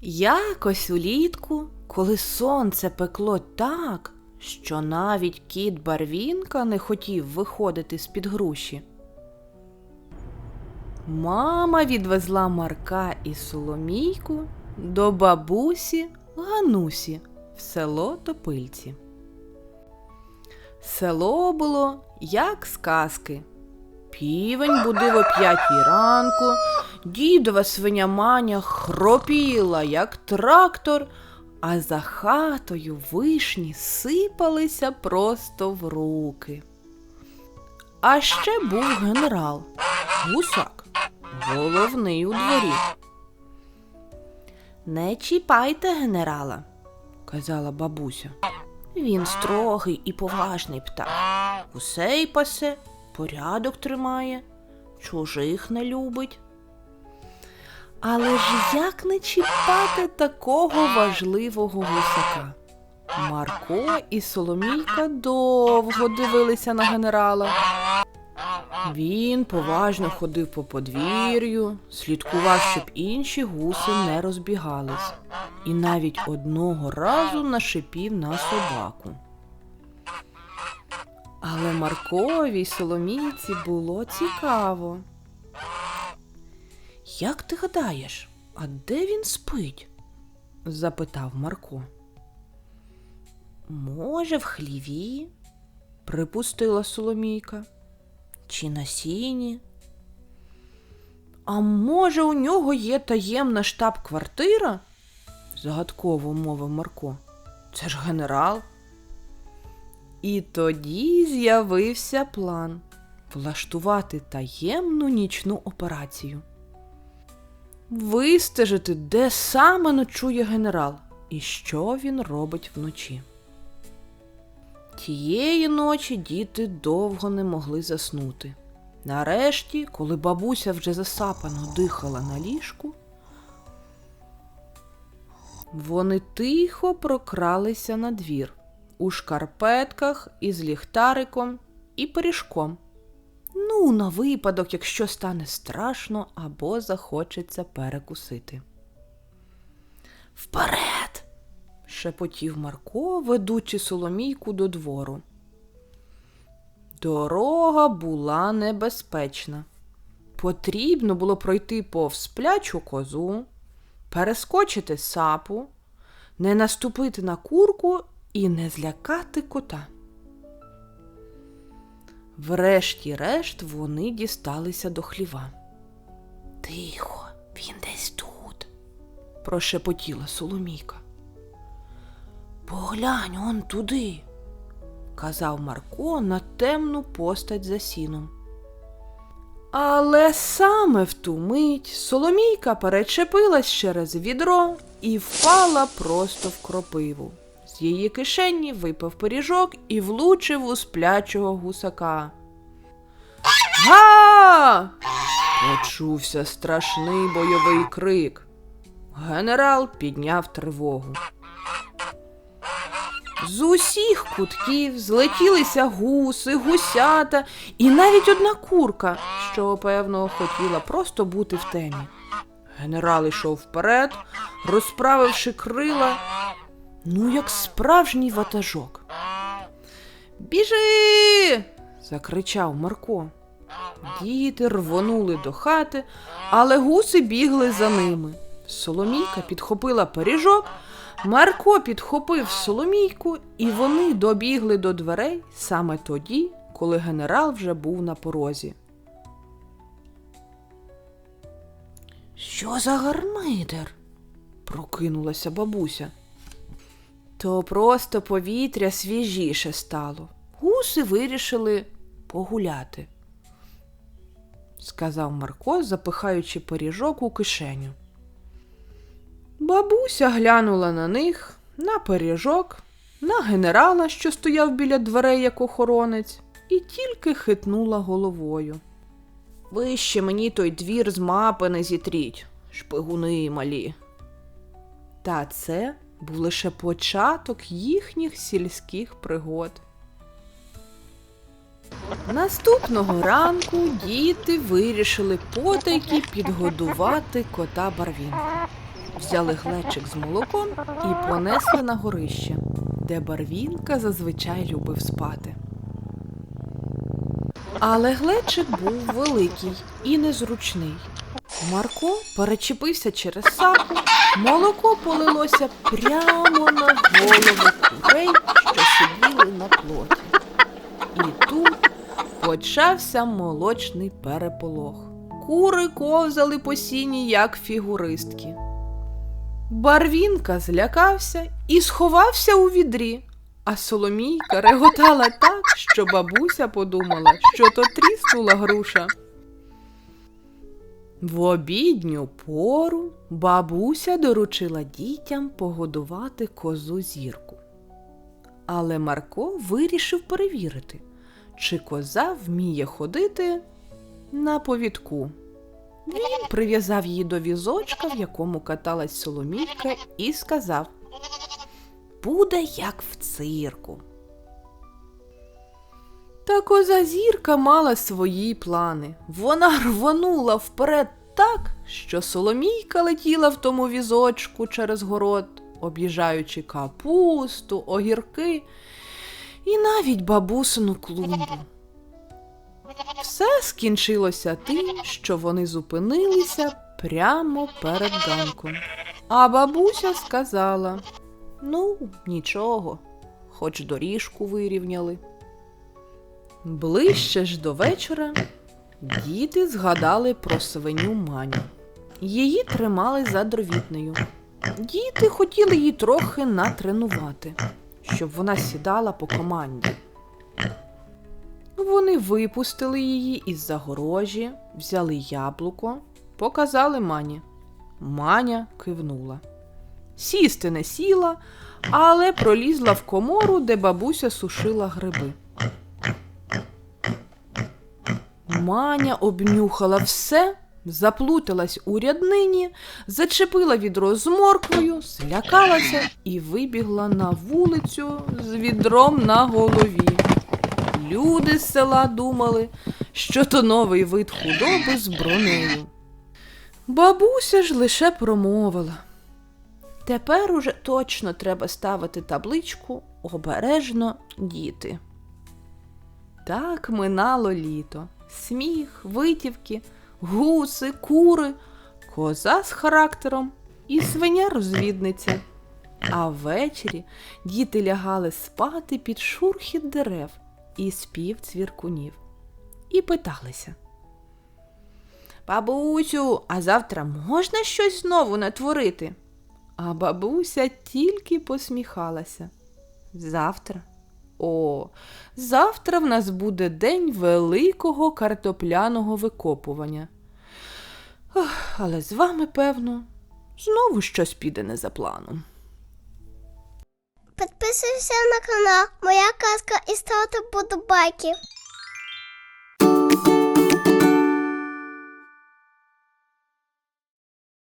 Якось улітку, коли сонце пекло так, що навіть кіт Барвінка не хотів виходити з-під груші. Мама відвезла Марка і Соломійку до бабусі Ганусі в село Топильці. Село було як з казки. Півень будив о п'ятій ранку, дідова свиня Маня хропіла, як трактор, а за хатою вишні сипалися просто в руки. А ще був генерал, гусак, головний у дворі. Не чіпайте генерала, казала бабуся. Він строгий і поважний птах. Гусей пасе, порядок тримає, чужих не любить. Але ж як не чіпати такого важливого гусака? Марко і Соломійка довго дивилися на генерала. Він поважно ходив по подвір'ю, слідкував, щоб інші гуси не розбігались, і навіть одного разу нашипів на собаку. Але Марковій Соломійці було цікаво. Як ти гадаєш, а де він спить? запитав Марко. Може, в хліві? припустила Соломійка. Чи на сіні? А може, у нього є таємна штаб-квартира? загадково мовив Марко. Це ж генерал. І тоді з'явився план влаштувати таємну нічну операцію. Вистежити, де саме ночує генерал і що він робить вночі. Тієї ночі діти довго не могли заснути. Нарешті, коли бабуся вже засапано дихала на ліжку, вони тихо прокралися на двір у шкарпетках із ліхтариком і пиріжком. Ну, на випадок, якщо стане страшно або захочеться перекусити. Вперед! шепотів Марко, ведучи Соломійку до двору. Дорога була небезпечна. Потрібно було пройти повз сплячу козу, перескочити сапу, не наступити на курку і не злякати кота. Врешті-решт вони дісталися до хліва. Тихо, він десь тут, прошепотіла Соломійка. Поглянь он туди, казав Марко на темну постать за сіном. Але саме в ту мить Соломійка перечепилась через відро і впала просто в кропиву. Її кишені випав пиріжок і влучив у сплячого гусака. Га! Почувся страшний бойовий крик. Генерал підняв тривогу. З усіх кутків злетілися гуси, гусята і навіть одна курка, що, певно, хотіла просто бути в темі. Генерал йшов вперед, розправивши крила, ну, як справжній ватажок. Біжи. закричав Марко. Діти рвонули до хати, але гуси бігли за ними. Соломійка підхопила пиріжок, Марко підхопив Соломійку, і вони добігли до дверей саме тоді, коли генерал вже був на порозі. Що за гармидер? прокинулася бабуся. То просто повітря свіжіше стало. Гуси вирішили погуляти, сказав Марко, запихаючи пиріжок у кишеню. Бабуся глянула на них, на пиріжок, на генерала, що стояв біля дверей як охоронець, і тільки хитнула головою. Ви ще мені той двір з мапи не зітріть, шпигуни малі. Та це був лише початок їхніх сільських пригод. Наступного ранку діти вирішили потайки підгодувати кота Барвінка. взяли глечик з молоком і понесли на горище, де барвінка зазвичай любив спати. Але глечик був великий і незручний. Марко перечепився через саку, молоко полилося прямо на голови курей, що сиділи на плоті. І тут почався молочний переполох. Кури ковзали по сіні, як фігуристки. Барвінка злякався і сховався у відрі, а Соломійка реготала так, що бабуся подумала, що то тріснула груша. В обідню пору бабуся доручила дітям погодувати козу зірку. Але Марко вирішив перевірити, чи коза вміє ходити на повідку. Він прив'язав її до візочка, в якому каталась Соломійка, і сказав: Буде як в цирку. Та коза зірка мала свої плани. Вона рвонула вперед так, що Соломійка летіла в тому візочку через город, об'їжджаючи капусту, огірки і навіть бабусину клумбу. Все скінчилося тим, що вони зупинилися прямо перед ганком. А бабуся сказала: Ну, нічого, хоч доріжку вирівняли. Ближче ж до вечора діти згадали про свиню Маню. Її тримали за дровітнею. Діти хотіли її трохи натренувати, щоб вона сідала по команді. Вони випустили її із загорожі, взяли яблуко, показали мані. Маня кивнула. Сісти не сіла, але пролізла в комору, де бабуся сушила гриби. Маня обнюхала все, заплуталась у ряднині, зачепила відро з морквою, злякалася і вибігла на вулицю з відром на голові. Люди з села думали, що то новий вид худоби з бронею. Бабуся ж лише промовила. Тепер уже точно треба ставити табличку обережно діти. Так минало літо. Сміх, витівки, гуси, кури, коза з характером і свиня розвідниця. А ввечері діти лягали спати під шурхіт дерев і спів цвіркунів. І питалися. Бабусю, а завтра можна щось знову натворити? А бабуся тільки посміхалася. Завтра. О, завтра в нас буде день великого картопляного викопування. Але з вами, певно, знову щось піде не за планом. Підписуйся на канал Моя казка і ставте подобайки.